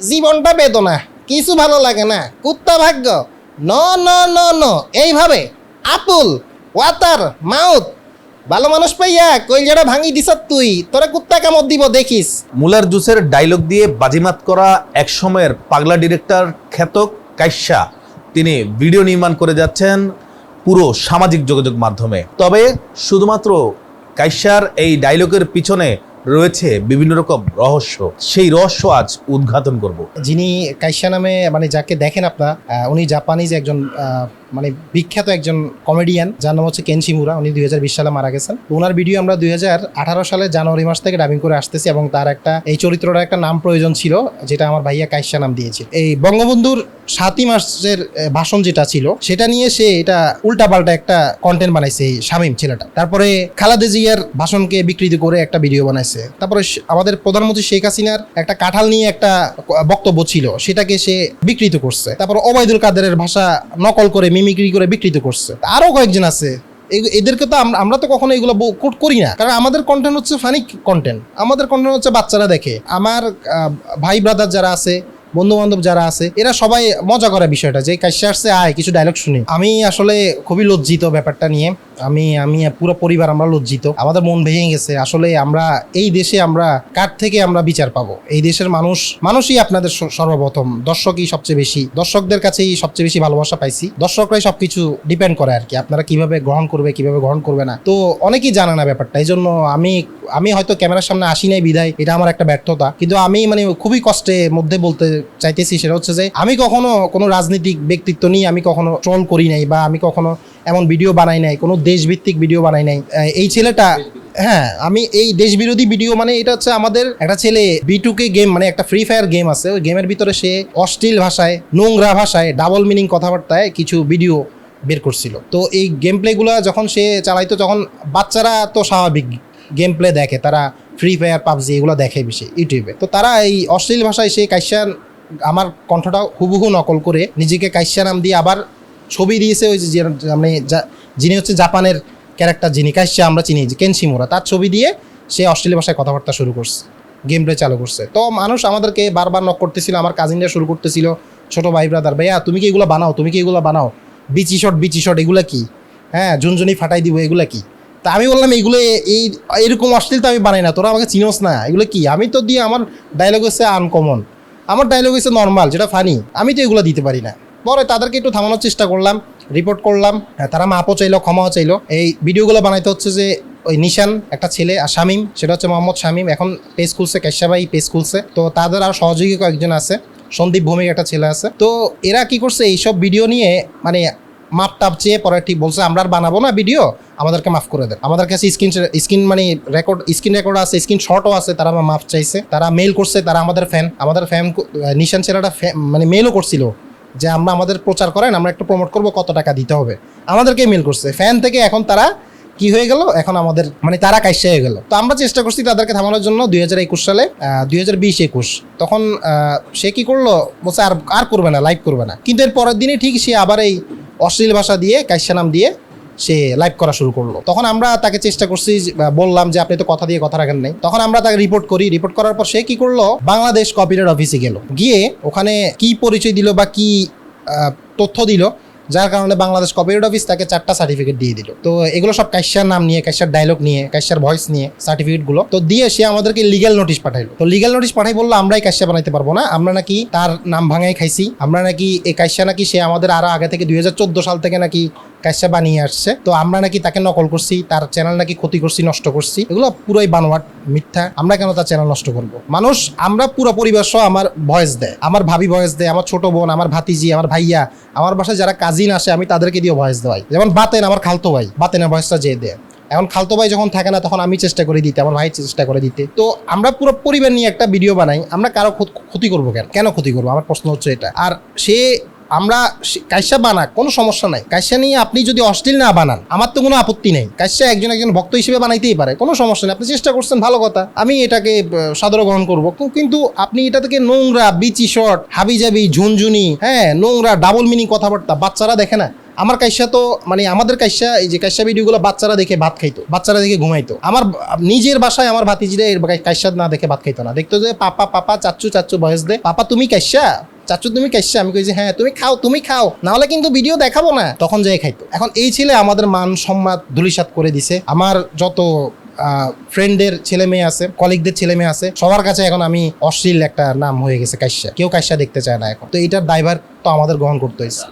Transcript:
জীবনটা বেদনা, কিছু ভালো লাগে না, কুত্তা ভাগ্য। ন ন ন ন, এইভাবে আপুল ওয়াতার মাউথ ভালো মানুষ পাইয়া কই কইলজাটা ভাঙি দিছ তুই, তোরা কুত্তা কামড় দিব, দেখিস। মুলার জুসের ডায়লগ দিয়ে বাজিমাত করা এক সময়ের পাগলা ডিরেক্টর খ্যাত কাইসা। তিনি ভিডিও নির্মাণ করে যাচ্ছেন পুরো সামাজিক যোগাযোগ মাধ্যমে। তবে শুধুমাত্র কাইসার এই ডায়লগের পিছনে রয়েছে বিভিন্ন রকম রহস্য। সেই রহস্য আজ উদ্ঘাটন করব। যিনি কাইসা নামে মানে যাকে দেখেন আপনার উনি জাপানিজ একজন মানে বিখ্যাত একজন কমেডিয়ান যার নাম হচ্ছে কেনসি মুরা উনি দুই হাজার বিশ সালে মারা গেছেন। ওনার ভিডিও আমরা দুই সালে জানুয়ারি মাস থেকে ডাবিং করে আসতেছি এবং তার একটা, এই চরিত্রটার একটা নাম প্রয়োজন ছিল, যেটা আমার ভাইয়া কাইসা নাম দিয়েছে এই বঙ্গবন্ধুর সাতই মাসের ভাষণ যেটা ছিল, সেটা নিয়ে সে এটা উল্টাপাল্টা একটা কন্টেন্ট বানাইছে, এই শামীম ছেলেটা। তারপরে খালাদে জিয়ার ভাষণকে বিকৃত করে একটা ভিডিও বানাইছে। তারপরে আমাদের প্রধানমন্ত্রী শেখ হাসিনার একটা কাঁঠাল নিয়ে একটা বক্তব্য ছিল, সেটাকে সে বিকৃত করছে। তারপর ওবায়দুল কাদেরের ভাষা নকল করে মিমিক্রি করে বিকৃত করছে। আরও কয়েকজন আছে। এদেরকে তো আমরা তো কখনো এগুলো কোট করি না। কারণ আমাদের কন্টেন্ট হচ্ছে ফানি কন্টেন্ট আমাদের কন্টেন্ট হচ্ছে বাচ্চারা দেখে। আমার ভাই ব্রাদার যারা আছে বন্ধু বান্ধব যারা আছে, এরা সবাই মজা করে বিষয়টা, যে কাশ্যে আসছে, আয়, কিছু ডায়লগ শুনি। আমি আসলে খুবই লজ্জিত ব্যাপারটা নিয়ে। আমি আমি পুরো পরিবার আমরা লজ্জিত। আমাদের মন ভেঙে গেছে। আসলে আমরা, এই দেশে আমরা, কার থেকে আমরা বিচার পাবো? এই দেশের মানুষ, মানুষই আপনাদের সর্বপ্রথম। দর্শকই সবচেয়ে বেশি। দর্শকদের কাছেই সবচেয়ে বেশি ভালোবাসা পাইছি। দর্শকরাই সবকিছু ডিপেন্ড করে আর কি আপনারা কীভাবে গ্রহণ করবে, কীভাবে গ্রহণ করবে না। তো অনেকেই জানে না ব্যাপারটা। এই জন্য আমি আমি হয়তো ক্যামেরার সামনে আসি নাই বিদায় এটা আমার একটা ব্যর্থতা। কিন্তু আমি মানে খুবই কষ্টের মধ্যে বলতে চাইতেছি, সেটা হচ্ছে যে আমি কখনো কোনো রাজনৈতিক ব্যক্তিত্ব নিয়ে আমি কখনো ট্রল করি নাই বা আমি কখনো এমন ভিডিও বানাই নাই, কোনো দেশভিত্তিক ভিডিও বানাই নাই। এই ছেলেটা হ্যাঁ আমি এই দেশবিরোধী ভিডিও মানে এটা হচ্ছে আমাদের একটা ছেলে বিটুকে গেম মানে একটা ফ্রি ফায়ার গেম আছে। ওই গেমের ভিতরে সে অশ্লীল ভাষায়, নোংরা ভাষায় ডাবল মিনিং কথাবার্তায় কিছু ভিডিও বের করছিল। তো এই গেম প্লেগুলো যখন সে চালাইতো তখন বাচ্চারা তো স্বাভাবিক গেম প্লে দেখে, তারা ফ্রি ফায়ার পাবজি, এগুলো দেখে বেশি ইউটিউবে তো তারা এই অশ্লীল ভাষায় সে কাইসা আমার কণ্ঠটা হুবহু নকল করে নিজেকে কাইসা নাম দিয়ে আবার ছবি দিয়েছে ওই যে মানে যিনি হচ্ছে জাপানের ক্যারেক্টার যিনি, কাইসা আমরা চিনি কেনশিমোরা। তার ছবি দিয়ে সে অশ্লীল ভাষায় কথাবার্তা শুরু করছে গেম প্লে চালু করছে। তো মানুষ আমাদেরকে বারবার নক করতেছিল, আমার কাজিনরা শুরু করতেছিল, ছোট ভাই ব্রাদার ভাইয়া, তুমি কি এগুলো বানাও? তুমি কি এগুলো বানাও? বিচি শট বিচি শট এগুলো কি? হ্যাঁ ঝুনঝুনি ফাটাই দিব, এগুলো কি? তা আমি বললাম, এগুলো এই, এরকম অশ্লীল তো আমি বানাই না, তোরা আমাকে চিনোস না, এগুলো কি? আমি তো দিয়ে আমার ডায়লগ হচ্ছে আনকমন আমার ডায়লগ হচ্ছে নর্মাল যেটা ফানি আমি তো এগুলো দিতে পারি না। পরে তাদেরকে একটু থামানোর চেষ্টা করলাম রিপোর্ট করলাম। হ্যাঁ, তারা মাপও চাইলো ক্ষমাও চাইলো। এই ভিডিওগুলো বানাইতে হচ্ছে যে ওই নিশান একটা ছেলে আর শামিম সেটা হচ্ছে মোহাম্মদ শামিম। এখন পেজ খুলছে কেশাবাই পেজ খুলছে তো তাদের আর সহযোগী কয়েকজন আছে। সন্দীপ ভৌমিক একটা ছেলে আছে। তো এরা কি করছে এইসব ভিডিও নিয়ে মানে মাপ টাপ চেয়ে পরে ঠিক বলছে, আমরা আর বানাবো না ভিডিও আমাদেরকে মাফ করে দেন। আমাদের কাছে স্ক্রিন স্ক্রিন মানে রেকর্ড স্ক্রিন রেকর্ড আছে স্ক্রিন শর্টও আছে, তারা আমার মাফ চাইছে, তারা মেল করছে, তারা আমাদের ফ্যান আমাদের ফ্যান নিশান fan- মানে মেলও করছিল যে, আমরা আমাদের প্রচার করেন, আমরা একটু প্রমোট করব, কত টাকা দিতে হবে। আমাদেরকে মেল করছে। ফ্যান থেকে এখন তারা কি হয়ে গেল? এখন আমাদের মানে তারা কাইসা হয়ে গেল। তো আমরা চেষ্টা করছি তাদেরকে থামানোর জন্য দুই হাজার একুশ সালে দুই হাজার বিশ একুশ। তখন সে কি করল? বলছে, আর আর করবে না লাইভ করবে না। কিন্তু এর পরের দিনে ঠিক সে আবার এই অশ্লীল ভাষা দিয়ে, কাইসা নাম দিয়ে সে লাইভ করা শুরু করল। তখন আমরা তাকে চেষ্টা করছি বললাম যে, আপনি তো কথা দিয়ে কথা রাখেন নাই। তখন আমরা তাকে রিপোর্ট করি। রিপোর্ট করার পর সে কি করল? বাংলাদেশ কপিরাইট অফিসে গেল। গিয়ে ওখানে কি পরিচয় দিল বা কি তথ্য দিল? যার কারণে বাংলাদেশ কপিরাইট অফিস তাকে চারটা সার্টিফিকেট দিয়ে দিল। তো এগুলো সব কাইসার নাম নিয়ে ক্যাশিয়ার ডায়লগ নিয়ে ক্যাশিয়ার ভয়েস নিয়ে সার্টিফিকেটগুলো তো দিয়ে সে আমাদেরকে লিগ্যাল নোটিশ পাঠাইলো। তো লিগ্যাল নোটিশ পাঠাই বলল, আমরাই কাইসা বানাইতে পারব না। আমরা নাকি তার নাম ভাঙাই খাইছি। আমরা নাকি এই কাইসা নাকি সে আমাদের আরও আগে থেকে দুই সাল থেকে নাকি কাইসা বানিয়ে আসছে। তো আমরা নাকি তাকে নকল করছি, তার চ্যানেল নাকি ক্ষতি করছি, নষ্ট করছি। এগুলো পুরোই বানোয়াট, মিথ্যা। আমরা কেন তার চ্যানেল নষ্ট করব? মানুষ, আমরা পুরো পরিবার সহ আমার ভয়েস দেয়। আমার ভাবি ভয়েস দেয়, আমার ছোট বোন, আমার ভাতিজি, আমার ভাইয়া, আমার বাসায় যারা কাজিন আসে, আমি তাদেরকে দিয়ে ভয়েস দেওয়াই। যেমন বাতেন, আমার খালতো ভাই। বাতেনের ভয়েসটা যে দেয়। এখন খালতো ভাই যখন থাকে না, তখন আমি চেষ্টা করে দিতে, আমার ভাই চেষ্টা করে দিতে। তো আমরা পুরো পরিবার নিয়ে একটা ভিডিও বানাই। আমরা কারও ক্ষতি করব কেন? কেন ক্ষতি করব? আমার প্রশ্ন হচ্ছে এটা। আর সে আমরা কাইসা বানাক, কোনো সমস্যা নাই। কাইসা নিয়ে আপনি যদি অশ্লীল না বানান, আমার তো কোনো আপত্তি নেই। কাইসা একজন একজন ভক্ত হিসেবে বানাইতেই পারে, কোনো সমস্যা নেই। আপনি চেষ্টা করছেন, ভালো কথা। আমি এটাকে সাদর গ্রহণ করব। কিন্তু- আপনি এটা থেকে নোংরা, বিচি হাবি জাবি ঝুনঝুনি হ্যাঁ নোংরা, ডাবল মিনিং কথাবার্তা বাচ্চারা দেখে না। আমার কাইসা তো মানে আমাদের কাইসা, এই যে কাইসা ভিডিওগুলো বাচ্চারা দেখে ভাত খাইতো, বাচ্চারা দেখে ঘুমাইতো। আমার নিজের বাসায় আমার ভাতিজিরা এর কাইসা না দেখে ভাত খাইতো না। দেখতো যে পাপা পাপা, চাচ্চু চাচ্চু বয়স দে। পাপা, তুমি কাইসা? চাচু, তুমি কাইসা আমি কইছি হ্যাঁ তুমি খাও তুমি খাও। নাহলে কিন্তু ভিডিও দেখাবো না। তখন যাই খাইতো। এখন এই ছেলে আমাদের মান সম্মান ধুলিসাত করে দিছে। আমার যত ফ্রেন্ডের ছেলে মেয়ে আছে কলিগদের ছেলে মেয়ে আছে, সবার কাছে এখন আমি অশ্লীল একটা নাম হয়ে গেছে, কাইসা। কেউ কাইসা দেখতে চায় না এখন। তো এটার ড্রাইভার তো আমাদের গ্রহণ করতে হয়েছে